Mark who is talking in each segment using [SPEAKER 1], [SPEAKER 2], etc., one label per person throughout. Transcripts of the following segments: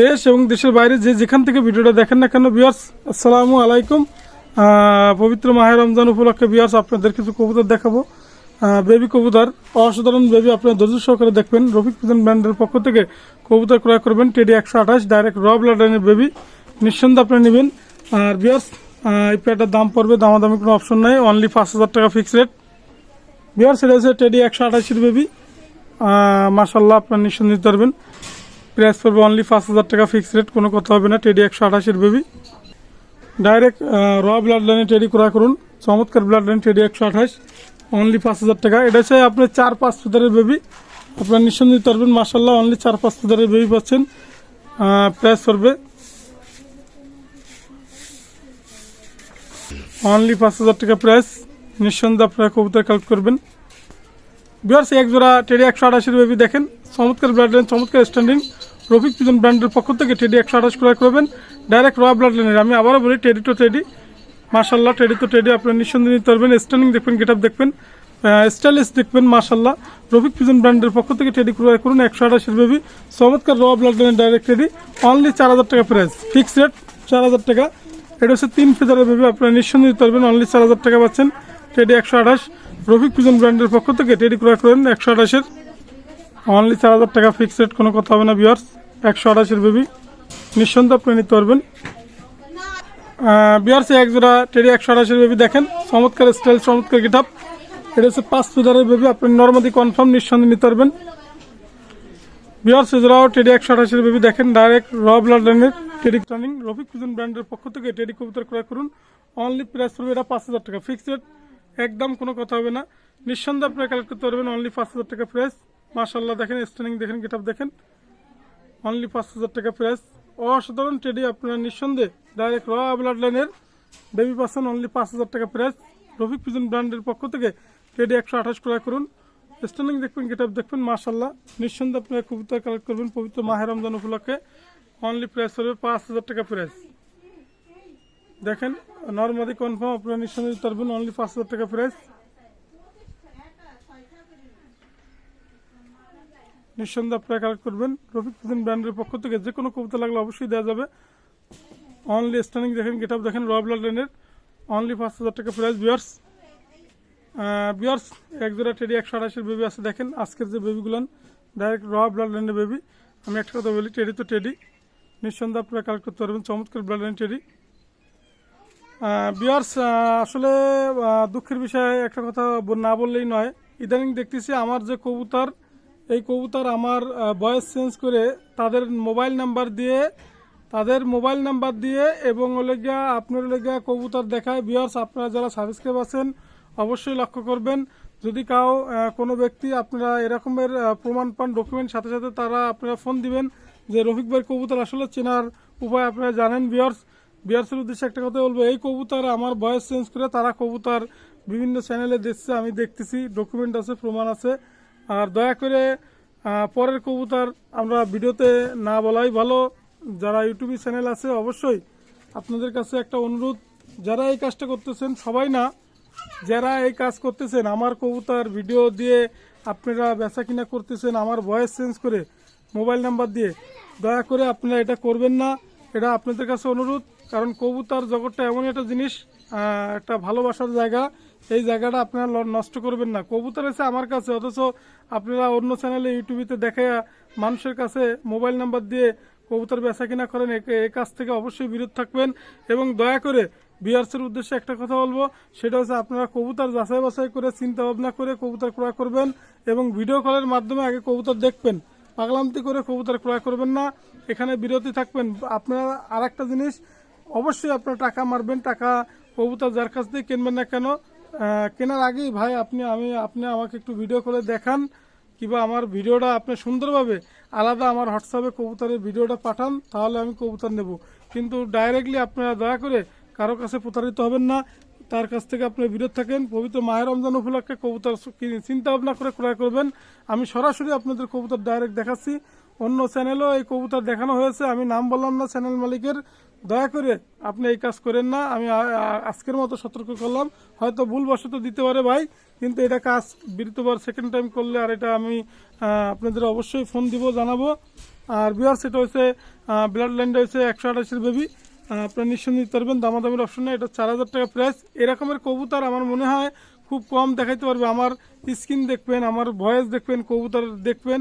[SPEAKER 1] দেশ এবং দেশের বাইরে যে যেখান থেকে ভিডিওটা দেখেন না কেন বিয়ার্স আসসালামু আলাইকুম। পবিত্র মাহের রমজান উপলক্ষে বিয়ার্স আপনাদের কিছু কবুতর দেখাবো। বেবি কবুতর, অসাধারণ বেবি আপনার ধৈর্য সহকারে দেখবেন। রফিক পিজন ব্র্যান্ডের পক্ষ থেকে কবুতর ক্রয় করবেন টেডি একশো আঠাশ ডাইরেক্ট র ব্লাডের বেবি নিঃসন্দেহে আপনি নেবেন। আর বিয়ার্স এই প্যাটার দাম পড়বে, দামাদামি কোনো অপশন নাই অনলি পাঁচ হাজার টাকা ফিক্স রেট বিয়ার্স এটা হচ্ছে টেডি একশো আঠাশের বেবি মাসাল্লাহ আপনার নিঃসন্দেহ নিতে পারবেন। প্রাইস পড়বে অনলি পাঁচ হাজার টাকা ফিক্স রেট কোনো কথা হবে না। টেডি একশো আঠাশের বেবি ডাইরেক্ট র ব্লাড লাইনে টেডি ক্রয় করুন। চমৎকার ব্লাড লাইন টেডি একশো আঠাশ। অনলি পাঁচ হাজার টাকা। এটা হচ্ছে আপনার চার পাঁচ ফুটারের বেবি আপনার নিঃসন্দেহ পারবেন। মাসাল্লাহ অনলি চার পাঁচ ফুটারের বেবি পাচ্ছেন। প্রাইস পড়বে। অনলি পাঁচ হাজার টাকা প্রাইস নিঃসন্দেহে আপনারা কবুতর কালেক্ট করবেন। বিয়ার্স এক জোড়া টেডি একশো আঠাশের বেবি দেখেন। চমৎকার ব্লাড লাইন চমৎকার স্ট্যান্ডিং রফিক পিজন ব্র্যান্ডের পক্ষ থেকে টেডি একশো আঠাশ ক্রয় করবেন। ডাইরেক্ট র ব্লাড লাইনের আমি আবারও বলি টেডি টু টেডি মাশাল্লাহ টেডি তো টেডি আপনার নিঃসন্দেহে নিতে পারবেন। স্ট্যান্ডিং দেখবেন গেট দেখবেন। স্টাইলিশ দেখবেন মাশাল্লাহ রফিক পিজন ব্র্যান্ডের পক্ষ থেকে টেডি ক্রয় করুন, একশো আঠাশের বেবি। চমৎকার র ব্লাড লাইনের ডাইরেক্ট টেডি অনলি চার হাজার টাকা প্রাইস ফিক্সড রেট চার হাজার টাকা। এটা হচ্ছে তিন ফেজারের বেবি, আপনারা নিঃসন্দেহে নিতে পারবেন। অনলি চার হাজার টাকা পাচ্ছেন। টেডি একশো আঠাশ। রফিক পিজন ব্র্যান্ডের পক্ষ থেকে টেডি ক্রয় করেন, একশো আঠাশের। অনলি চার হাজার টাকা ফিক্স রেট কোনো কথা হবে না বিয়ার্স একশো আঠাশের বেবি। নিঃসন্দেহে আপনি নিতে পারবেন। বিয়ার্স এক জোড়া টেডি একশো আঠাশের বেবি দেখেন। চমৎকার স্টাইল, চমৎকার গেট এটা হচ্ছে পাঁচ ফেজারের বেবি, আপনি নর্মাদি কনফার্ম নিঃসন্দেহে নিতে পারবেন। বিয়ার্স এজরাও টেডি একশো আঠাশের বেবি দেখেন। ডাইরেক্ট র ব্লাড লাইনের টেডি টার্নিং রফিক পিজন ব্র্যান্ডের পক্ষ থেকে টেডি কবুতর ক্রয় করুন। অনলি প্রাইস পড়বে এটা পাঁচ হাজার টাকা। ফিক্সড রেট একদম কোনো কথা হবে না। নিঃসন্দেহে আপনারা কালেক্ট করতে পারবেন। অনলি পাঁচ হাজার টাকা প্রাইস মাশাল্লাহ দেখেন স্ট্যান্ডিং দেখেন গেট দেখেন। অনলি পাঁচ হাজার টাকা প্রাইস অসাধারণ টেডি আপনারা নিঃসন্দেহে। ডাইরেক্ট র ব্লাড লাইনের বেবি পাচ্ছেন অনলি পাঁচ হাজার টাকা প্রাইস রফিক পিজন ব্র্যান্ডের পক্ষ থেকে টেডি একশো আঠাশ ক্রয় করুন। স্ট্যান্ডিং দেখবেন গেট আপ দেখবেন মাশাল্লাহ নিঃসন্দেহে আপনারা কবিতা কালেক্ট করবেন পবিত্র মাহের রমজান উপলক্ষে। অনলি প্রাইস হবে পাঁচ হাজার টাকা প্রাইস দেখেন নর্মালি কনফার্ম আপনারা নিঃসন্দেহে পারবেন অনলি পাঁচ হাজার টাকা প্রাইস নিঃসন্দেহে আপনারা কালেক্ট করবেন। রফিক পিজন ব্র্যান্ডের পক্ষ থেকে যে কোনো কবিতা লাগলে অবশ্যই দেওয়া যাবে। অনলি স্ট্যান্ডিং দেখেন গেট আপ দেখেন রব লাইনের অনলি পাঁচ হাজার টাকা প্রাইস বিয়ার্স বিয়ার্স এক জোড়া টেডি একশো আঠাশের বেবি আছে, দেখেন, আজকের যে বেবিগুলান ডাইরেক্ট র ব্লাড লাইনের বেবি আমি একটা কথা বলি টেডি তো টেডি নিঃসন্দেহে আপনারা কালেক্ট করতে পারবেন, চমৎকার ব্লাড লাইন টেডি বিয়ার্স আসলে দুঃখের বিষয়ে একটা কথা না বললেই নয়। ইদানিং দেখতেছি আমার যে কবুতর এই কবুতর আমার বয়স চেঞ্জ করে তাদের মোবাইল নাম্বার দিয়ে, তাদের মোবাইল নাম্বার দিয়ে এবং হলে গিয়া আপনার হলে গিয়া কবুতর দেখায়। বিয়ার্স আপনারা যারা সাবস্ক্রাইব আছেন, অবশ্যই লক্ষ্য করবেন। যদি কাউ কোনো ব্যক্তি আপনারা এরকমের প্রমাণ পান ডকুমেন্ট সাথে সাথে তারা আপনারা ফোন দিবেন যে রফিক ভাইয়ের কবুতর আসলে চেনার উপায় আপনারা জানেন। বিয়ার্স বিয়ার্সের উদ্দেশ্যে একটা কথা বলব, এই কবুতর আমার বয়স চেঞ্জ করে তারা কবুতর বিভিন্ন চ্যানেলে দেখছে, আমি দেখতেছি ডকুমেন্ট আছে, প্রমাণ আছে। আর দয়া করে পরের কবুতর আমরা ভিডিওতে না বলাই ভালো। যারা ইউটিউবে চ্যানেল আছে, অবশ্যই আপনাদের কাছে একটা অনুরোধ। যারা এই কাজটা করতেছেন, সবাই না, যারা এই কাজ করতেছেন, আমার কবুতর ভিডিও দিয়ে আপনারা বেচা কিনা করতেছেন, আমার ভয়েস চেঞ্জ করে মোবাইল নাম্বার দিয়ে, দয়া করে আপনারা এটা করবেন না। এটা আপনাদের কাছে অনুরোধ, কারণ কবুতর জগৎটা এমন একটা জিনিস একটা ভালোবাসার জায়গা। এই জায়গাটা আপনারা নষ্ট করবেন না। কবুতর আছে আমার কাছে, অথচ আপনারা অন্য চ্যানেলে ইউটিউবিতে দেখে মানুষের কাছে মোবাইল নাম্বার দিয়ে কবুতর বেচা কিনা করেন, এ- কাজ থেকে অবশ্যই বিরত থাকবেন। এবং দয়া করে বিয়ার্সের উদ্দেশ্যে একটা কথা বলব, সেটা হচ্ছে আপনারা কবুতর যাচাই বাছাই করে চিন্তা ভাবনা করে কবুতর ক্রয় করবেন এবং ভিডিও কলের মাধ্যমে আগে কবুতর দেখবেন। পাগলামতি করে কবুতর ক্রয় করবেন না, এখানে বিরতি থাকবেন। আপনারা আর একটা জিনিস, অবশ্যই আপনারা টাকা মারবেন, টাকা কবুতর যার কাছ থেকে কিনবেন না কেন কেনার আগেই ভাই আপনি, আমি, আপনি আমাকে একটু ভিডিও করে দেখান, কিংবা আমার ভিডিওটা আপনি সুন্দরভাবে আলাদা আমার হোয়াটসঅ্যাপে কবুতরের ভিডিওটা পাঠান, তাহলে আমি কবুতর নেব। কিন্তু ডাইরেক্টলি আপনারা দয়া করে কারও কাছে প্রতারিত হবেন না, তার কাছ থেকে আপনি বিরত থাকেন, পবিত্র মায়ের রমজান উপলক্ষে কবুতর চিন্তা ভাবনা করে ক্রয় করবেন। আমি সরাসরি আপনাদের কবুতর ডাইরেক্ট দেখাচ্ছি। অন্য চ্যানেলও এই কবুতর দেখানো হয়েছে, আমি নাম বললাম না চ্যানেল মালিকের। দয়া করে আপনি এই কাজ করেন না, আমি আজকের মতো সতর্ক করলাম। হয়তো ভুলবশত দিতে পারে ভাই, কিন্তু এটা কাজ বৃহত্তবার সেকেন্ড টাইম করলে, আর এটা আমি আপনাদের অবশ্যই ফোন দিব, জানাব। আর বিহার সেটা হচ্ছে ব্লাড লাইনটা হচ্ছে একশো আঠাশের বেবি আপনার নিশ্চয় নিতে পারবেন, দামাদামির অপশন নেই, এটা চার হাজার টাকা প্রাইস এরকমের কবুতর আমার মনে হয় খুব কম দেখাইতে পারবে। আমার স্কিন দেখবেন, আমার ভয়েস দেখবেন, কবুতর দেখবেন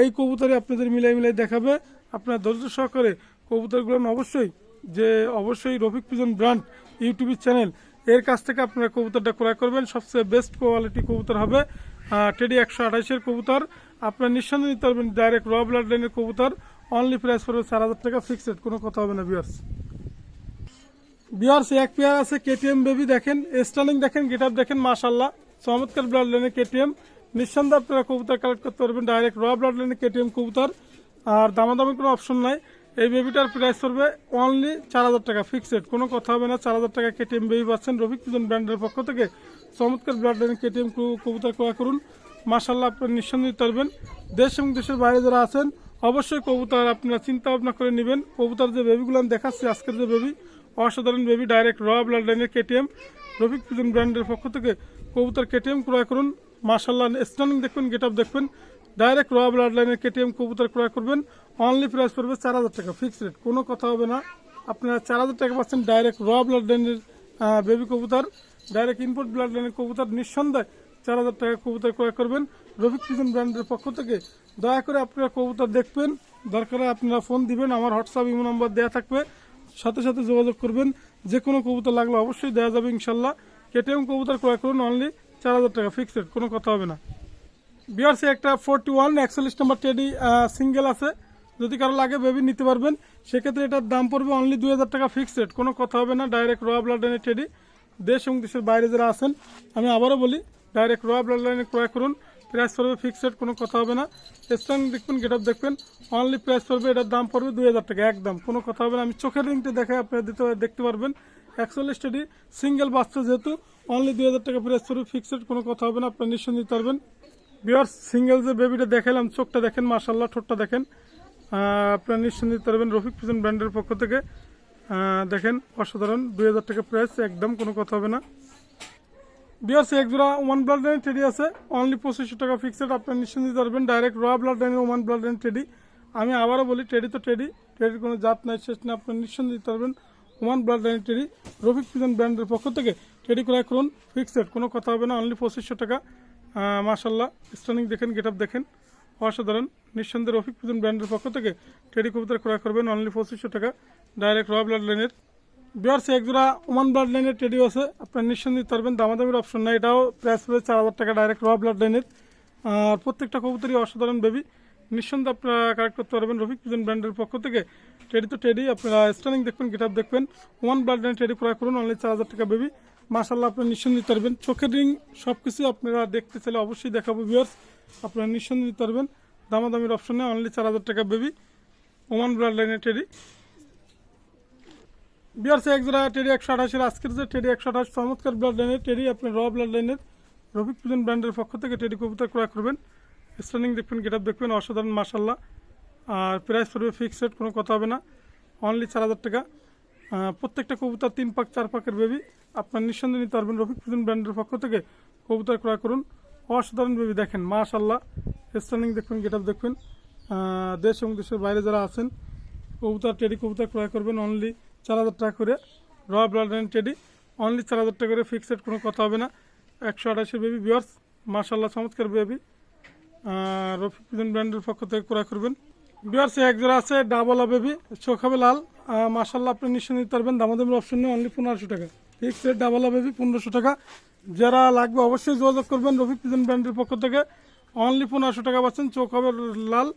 [SPEAKER 1] এই কবুতরে আপনাদের মিলাই মিলাই দেখাবে। আপনার ধৈর্য সহকারে কবুতরগুলো অবশ্যই। যে অবশ্যই Rafiq pigeon brand YouTube channel, এর কাছ থেকে আপনারা কবুতরটা ক্রয় করবেন। সবচেয়ে বেস্ট কোয়ালিটি কবুতর হবে টেডি একশো আঠাশের কবুতর। আপনার নিঃসন্দেহে নিতে পারবেন ডাইরেক্ট র ব্লাড লাইনের কবুতর। অনলি প্রাইস পড়বে চার হাজার টাকা ফিক্সড কোনো কথা হবে না বিয়ার্স বিয়ার্স এক পেয়ার আছে কেটিএম বেবি দেখেন স্টার্লিং দেখেন গেট দেখেন মাশাল্লাহ চমৎকার ব্লাড লাইনের কেটিএম নিঃসন্দেহে আপনারা কবুতর কালেক্ট করতে পারবেন ডাইরেক্ট র ব্লাড লাইনের কেটিএম কবুতর। আর দামাদামি কোনো অপশন নাই। এই বেবিটার প্রাইস পড়বে অনলি চার হাজার টাকা ফিক্সড কোনো কথা হবে না, চার হাজার টাকা কেটিএম বেবি পাচ্ছেন রফিক পিজন ব্র্যান্ডের পক্ষ থেকে। চমৎকার লাইনের কেটিএম কবুতর ক্রয় করুন। মাশাল্লাহ আপনার নিঃসন্দেহে পারবেন। দেশ এবং দেশের বাইরে যারা আছেন, অবশ্যই কবুতর আপনারা চিন্তা ভাবনা করে নেবেন। কবুতর যে বেবিগুলো আমি দেখাচ্ছি, আজকের যে বেবি, অসাধারণ বেবি ডাইরেক্ট র ব্লাড লাইনের কেটিএম রফিক পিজন ব্র্যান্ডের পক্ষ থেকে কবুতর কেটিএম ক্রয় করুন। মাশাল্লাহ স্টানিং দেখবেন গেট দেখবেন। ডাইরেক্ট র ব্লাড লাইনের কেটিএম কবুতর ক্রয় করবেন। অনলি প্রাইস পড়বে চার হাজার টাকা। ফিক্সড রেট কোনো কথা হবে না। আপনারা চার হাজার টাকা পাচ্ছেন ডাইরেক্ট র ব্লাড লাইনের বেবি কবুতর। ডাইরেক্ট ইনপুট ব্লাড লাইনের কবুতর নিঃসন্দেহে চার হাজার টাকা কবুতর ক্রয় করবেন। রফিক পিজন ব্র্যান্ডের পক্ষ থেকে দয়া করে আপনারা কবুতর দেখবেন। দরকার আপনারা ফোন দিবেন। আমার হোয়াটসঅ্যাপ ইমো নম্বর দেওয়া থাকবে। সাথে সাথে যোগাযোগ করবেন। যে কোনো কবুতর লাগলে অবশ্যই দেওয়া যাবে ইনশাল্লাহ। কেটিএম কবুতর ক্রয় করুন। অনলি চার হাজার টাকা। ফিক্সড কোনো কথা হবে না। বিআরসি একটা ফোরটি ওয়ান একচল্লিশ নম্বর টেডি সিঙ্গেল আছে। যদি কারও লাগে বেবি নিতে পারবেন। সেক্ষেত্রে এটার দাম পড়বে অনলি দুই হাজার টাকা ফিক্সড রেট কোনো কথা হবে না ডাইরেক্ট র ব্লাড লাইনের টেডি। দেশ এবং দেশের বাইরে যারা আছেন, আমি আবারও বলি ডাইরেক্ট র ব্লাড লাইনে ক্রয় করুন। প্রাইস পড়বে ফিক্সড রেট কোনো কথা হবে না। স্ট্রং দেখবেন গেট দেখবেন। অনলি প্রাইস পড়বে, এটার দাম পড়বে দুই হাজার টাকা, একদম। কোনো কথা হবে না। আমি চোখের রিংটা দেখে আপনারা দিতে দেখতে পারবেন। একচল্লিশ টেডি সিঙ্গেল বাচ্চা যেহেতু অনলি দুই হাজার টাকা প্রাইস পড়বে ফিক্সড কোনো কথা হবে না। আপনারা নিশ্চয় নিতে পারবেন। বিয়ার সিঙ্গেল যে বেবিটা দেখালাম চোখটা দেখেন মাশাল্লাহ ঠোঁটটা দেখেন। আপনারা নিশ্চয় পারবেন রফিক পিজন ব্র্যান্ডের পক্ষ থেকে। দেখেন, অসাধারণ, দুই হাজার টাকা প্রাইস একদম কোনো কথা হবে না। বিয়ার্স এক জোড়া ওয়ান ব্লাড লাইন টেডি আছে অনলি পঁচিশশো টাকা ফিক্সড আপনারা নিশ্চয় নিতে পারবেন। ডাইরেক্ট র ব্লাড লাইনের ওয়ান ব্লাড লাইন টেডি আমি আবারও বলি টেডি তো টেডি টেডির কোনো জাত নাই, শেষ নেই, আপনারা নিশ্চয় নিতে পারবেন। One blood line teddy Rafiq pigeon ব্র্যান্ডের পক্ষ থেকে। টেডি ক্রয় করুন ফিক্সড কোনো কথা হবে না অনলি পঁচিশশো টাকা। মাশাল্লাহ স্টানিং দেখেন গেট দেখেন। অসাধারণ, নিঃসন্দেহে রফিক পিজন ব্র্যান্ডের পক্ষ থেকে টেডি কবিতার ক্রয় করবেন অনলি পঁচিশশো টাকা ডাইরেক্ট র ব্লাড লাইনের বিয়ার্সে এক জোড়া ওমান ব্লাড লাইনের টেডিও আছে, আপনার নিঃসন্দেহে পারবেন, দামাদামির অপশন নাই, এটাও প্রাইস পড়বে চার হাজার টাকা ডাইরেক্ট র ব্লাড লাইনের আর প্রত্যেকটা কবুতরই অসাধারণ বেবি নিঃসন্দেহে আপনারা কালেক্ট করতে পারবেন রফিক পিজন ব্র্যান্ডের পক্ষ থেকে। টেডি তো টেডি আপনারা স্টানিং দেখবেন গেট দেখবেন ওয়ান ব্লাড লাইন টেডি ক্রয় করুন অনলি চার হাজার টাকা বেবি মাসাল্লাহ আপনারা নিঃসন্দেহে নিতে পারবেন। চোখের রিং সব কিছু আপনারা দেখতে চাইলে অবশ্যই দেখাবো বিয়ার্স আপনারা নিঃসন্দেহে নিতে পারবেন। দামাদামির অপশনে অনলি চার হাজার টাকা বেবি ওমান ব্লাড লাইনের টেডি বিআরসি এক জোড়া টেরি একশো আঠাশের। আজকের যে টেডি একশো আঠাশ, চমৎকার ব্লাড লাইনের টেরি আপনি র ব্লাড লাইনের রফিক পিজন ব্র্যান্ডের পক্ষ থেকে টেরি কবুতর ক্রয় করবেন। স্টার্নিং দেখবেন গেট আপ দেখবেন, অসাধারণ মাসাল্লাহ আর প্রাইস পড়বে ফিক্সড কোনো কথা হবে না। অনলি চার হাজার টাকা। প্রত্যেকটা কবুতর তিন পাক, চার পাকের বেবি আপনার নিঃসন্দেহে নিতে পারবেন রফিক পিজন ব্র্যান্ডের পক্ষ থেকে কবুতর ক্রয় করুন। অসাধারণ বেবি দেখেন মাশাল্লাহ স্টার্নিং দেখবেন গেট দেখবেন দেশ এবং দেশের বাইরে যারা আছেন, কবুতর টেডি কবুতর ক্রয় করবেন অনলি চার হাজার টাকা করে। র ব্লাড লাইন টেডি অনলি চার হাজার টাকা করে ফিক্সড কোনো কথা হবে না। একশো আঠাশের বেবি বিয়ার্স মার্শাল্লাহ চমৎকার বেবি রফিক পিজন ব্র্যান্ডের পক্ষ থেকে ক্রয় করবেন। বিয়ার্স এক জোড়া আছে ডাবলা বেবি চোখ হবে লাল। মার্শাল্লাহ আপনি নিশ্চয় নিতে পারবেন। দামাদামের অপশন নেই অনলি পনেরোশো টাকা। ফিক্সড ডাবলা বেবি পনেরোশো টাকা। যারা লাগবে অবশ্যই যোগাযোগ করবেন রফিক পিজন ব্র্যান্ডের পক্ষ থেকে। অনলি পনেরোশো টাকা পাচ্ছেন, চোখ হবে লাল।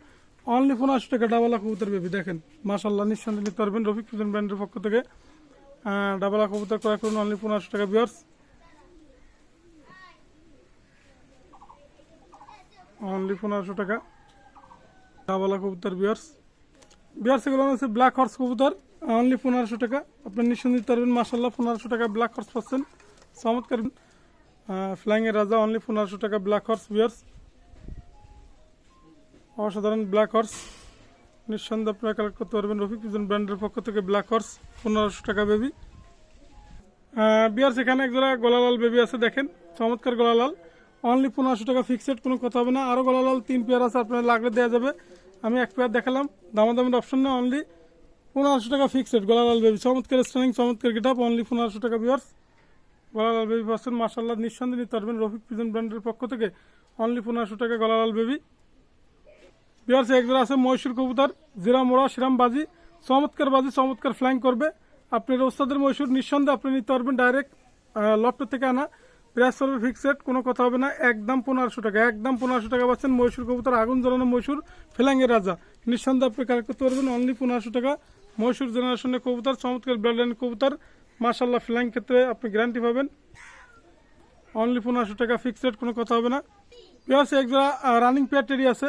[SPEAKER 1] অনলি পনেরোশো টাকা ডাবলা কবুতর বেবি, দেখেন। মাশাল্লাহ নিঃসন্দেহে নিতে পারবেন রফিক পিজন ব্র্যান্ডের পক্ষ থেকে। ডাবলা কবুতর ক্রয় করুন অনলি পনেরোশো টাকা বিয়ার্স অনলি পনেরোশো টাকা। ডাবলা কবুতর, বিয়ার্স। বিয়ার্স, এগুলো হচ্ছে ব্ল্যাক হর্স কবুতর অনলি পনেরোশো টাকা। আপনি নিঃসন্দেহে পারবেন মাসাল্লাহ পনেরোশো টাকা ব্ল্যাক হর্স পাচ্ছেন। চমৎকার ফ্লাইং এর রাজা অনলি পনেরোশো টাকা ব্ল্যাক হর্স বিয়ার্স। অসাধারণ ব্ল্যাক হর্স নিঃসন্দেহে আপনারা কালেক্ট করতে পারবেন রফিক পিজন ব্র্যান্ডের পক্ষ থেকে ব্ল্যাক হর্স পনেরোশো টাকা বেবি বিয়ার সেখানে একজোড়া গলালাল বেবি আছে, দেখেন। চমৎকার গলালাল। অনলি পনেরোশো টাকা ফিক্সড কোনো কথা হবে না। আরও গলালাল তিন পেয়ার আছে আপনার লাগলে দেওয়া যাবে। আমি এক পেয়ার দেখালাম, দামাদামির অপশন না অনলি পনেরোশো টাকা ফিক্সড গলালাল বেবি চমৎকার স্টানিং চমৎকার গেট আপ অনলি পনেরোশো টাকা বিয়ার্স গলালাল বেবি পাচ্ছেন মার্শাল্লাহ নিঃসন্দেহে নিতে পারবেন রফিক পিজন ব্র্যান্ডের পক্ষ থেকে। অনলি পনেরোশো টাকা গলালাল বেবি বিয়ার্স একজোড়া আছে মহীশূর কবুতর, জিরা মোড়া শ্রীরাম বাজি। চমৎকার বাজি, চমৎকার ফ্লাইং করবে। আপনার ওস্তাদের মহীশূর, নিঃসন্দেহে আপনি নিতে পারবেন ডাইরেক্ট লফট থেকে আনা। প্রাইস করবে ফিক্সড কোনো কথা হবে না। একদম পনেরোশো টাকা, একদম পনেরোশো টাকা পাচ্ছেন মহীশূর কবুতর, আগুন জ্বালানো মহীশূর ফেলাঙ্গের রাজা। নিঃসন্দেহে আপনি কালেক্ট করতে পারবেন অনলি পনেরোশো টাকা। মহীশূর জেনারেশনের কবুতর, চমৎকার ব্লাডলাইন কবুতর। মার্শাল্লাহ ফ্ল্যাং ক্ষেত্রে আপনি গ্যারান্টি পাবেন। অনলি পনেরোশো টাকা ফিক্সড কোনো কথা হবে না। পেঁয়াজ একজোড়া রানিং পেয়ার টেডি আছে।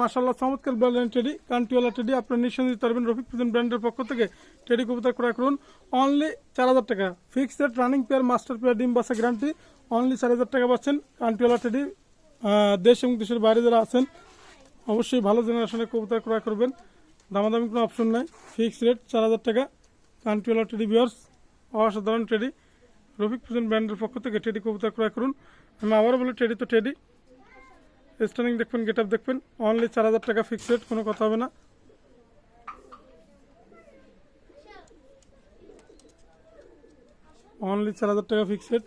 [SPEAKER 1] মার্শাল্লাহ চমৎকার ব্র্যান্ড টেডি কান্টিওয়ালা টেডি আপনার নিঃসন্দেহে পারবেন রফিক পিজন ব্র্যান্ডের পক্ষ থেকে। টেডি কবুতর ক্রয় করুন। অনলি চার হাজার টাকা। Fixed rate running pair master pair ডিম বাসা গ্যারান্টি অনলি চার হাজার টাকা পাচ্ছেন কান্টিওয়ালা টেডি দেশ এবং দেশের বাইরে যারা আছেন, অবশ্যই ভালো জেনারেশনের কবুতর ক্রয় করবেন। দামাদামি কোনো অপশন নাই। ফিক্সড রেট চার হাজার টাকা। কান্টিওয়ালা টেডি বিয়ার্স অসাধারণ টেডি রফিক পিজন ব্র্যান্ডের পক্ষ থেকে টেডি কবুতর ক্রয় করুন। আমি আবারও বলি টেডি তো টেডি স্টার্নিং দেখবেন গেট আপ দেখবেন অনলি চার হাজার টাকা ফিক্সড কোনো কথা হবে না। অনলি চার হাজার টাকা ফিক্সড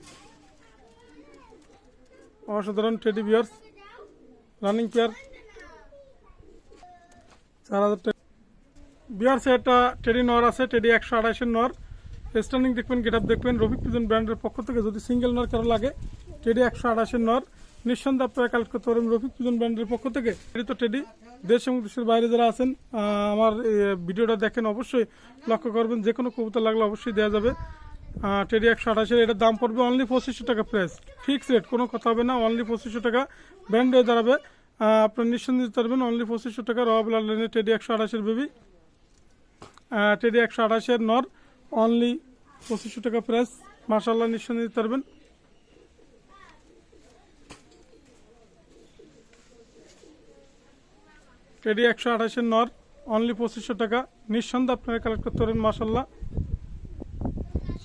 [SPEAKER 1] অসাধারণ টেডি বিয়ার্স রানিং পেয়ার চার হাজার টাকা। বিয়ার্সে একটা টেডি নর আছে টেডি একশো আড়াইশের নর। স্টার্নিং দেখবেন গেট আপ দেখবেন রফিক পিজন ব্র্যান্ডের পক্ষ থেকে যদি সিঙ্গেল নর কারও লাগে টেডি একশো আড়াইশের নর। নিঃসন্দেহে আপনারা কালেক্ট করতে পারবেন রফিক পিজন ব্র্যান্ডের পক্ষ থেকে টেডি তো টেডি, দেশ এবং দেশের বাইরে যারা আছেন আমার ভিডিওটা দেখেন অবশ্যই, লক্ষ্য করবেন, যে কোনো কবুতর লাগলে অবশ্যই দেওয়া যাবে। টেডি একশো আঠাশের এটার দাম পড়বে অনলি পঁচিশশো টাকা প্রাইস ফিক্স রেট কোনো কথা হবে না অনলি পঁচিশশো টাকা ব্র্যান্ড হয়ে দাঁড়াবে। আপনার নিঃসন্দেহে পারবেন অনলি পঁচিশশো টাকা র ব্লাড লাইনের টেডি একশো আঠাশের বেবি টেডি একশো আঠাশের নর অনলি পঁচিশশো টাকা প্রাইস মার্শাল্লাহ নিঃসন্দেহে পারবেন। টেডি একশো আঠাশের নর অনলি পঁচিশশো টাকা। নিঃসন্দেহে আপনারা কালেক্ট করতে পারেন মার্শাল্লাহ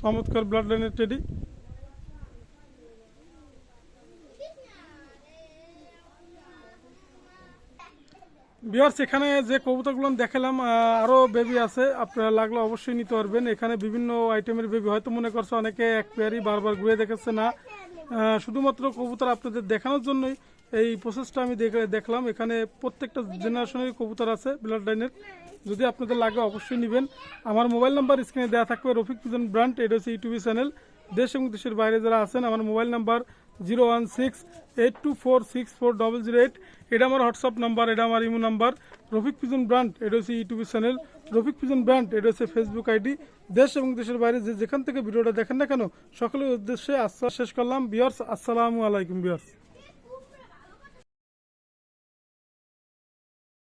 [SPEAKER 1] চমৎকার ব্লাড লাইনের টেডি বিয়ার্স এখানে যে কবুতরগুলো দেখালাম আরও বেবি আছে, আপনারা লাগলে অবশ্যই নিতে পারবেন। এখানে বিভিন্ন আইটেমের বেবি হয়তো মনে করছে অনেকে এক পেয়ারই বারবার ঘুরে দেখেছে না। শুধুমাত্র কবুতর আপনাদের দেখানোর জন্যই এই প্রসেসটা আমি দেখে, দেখলাম। এখানে প্রত্যেকটা জেনারেশনের কবুতর আছে ব্লাড লাইনের যদি আপনাদের লাগে অবশ্যই নেবেন। আমার মোবাইল নাম্বার স্ক্রিনে দেওয়া থাকবে, রফিক পিজন ব্রান্ড এটা হচ্ছে ইউটিউব চ্যানেল। দেশ এবং দেশের বাইরে যারা আছেন, আমার mobile number zero one six eight two four six four double zero eight এটা আমার হোয়াটসঅ্যাপ নাম্বার এটা আমার imo number Rafiq pigeon brand, এটা হচ্ছে YouTube channel. Rafiq pigeon brand, এটা হচ্ছে ফেসবুক আইডি দেশ এবং দেশের বাইরে যে যেখান থেকে ভিডিওটা দেখেন না কেন, সকলের উদ্দেশ্যে আশ্বাস শেষ করলাম। বিয়ার্স আসসালামু আলাইকুম বিয়ার্স